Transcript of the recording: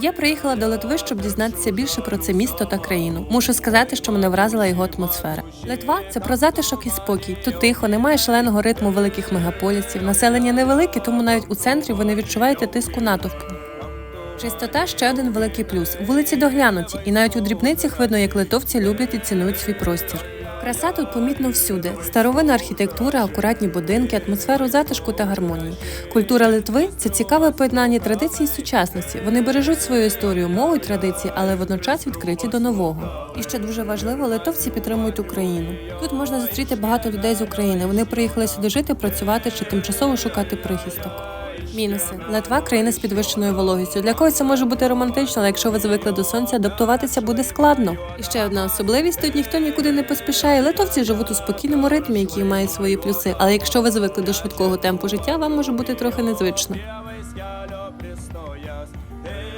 Я приїхала до Литви, щоб дізнатися більше про це місто та країну. Мушу сказати, що мене вразила його атмосфера. Литва це про затишок і спокій. Тут тихо, немає шаленого ритму великих мегаполісів. Населення невелике, тому навіть у центрі ви не відчуваєте тиску натовпу. Чистота ще один великий плюс. Вулиці доглянуті, і навіть у дрібницях видно, як литовці люблять і цінують свій простір. Краса тут помітно всюди: старовинна архітектура, акуратні будинки, атмосферу затишку та гармонії. Культура Литви це цікаве поєднання традицій і сучасності. Вони бережуть свою історію, мову й традиції, але водночас відкриті до нового. І ще дуже важливо, литовці підтримують Україну. Тут можна зустріти багато людей з України. Вони приїхали сюди жити, працювати чи тимчасово шукати прихисток. Мінуси Литва країна з підвищеною вологістю. Для когось це може бути романтично, але якщо ви звикли до сонця, адаптуватися буде складно. І ще одна особливість: тут ніхто нікуди не поспішає. Литовці живуть у спокійному ритмі, який має свої плюси. Але якщо ви звикли до швидкого темпу життя, вам може бути трохи незвично.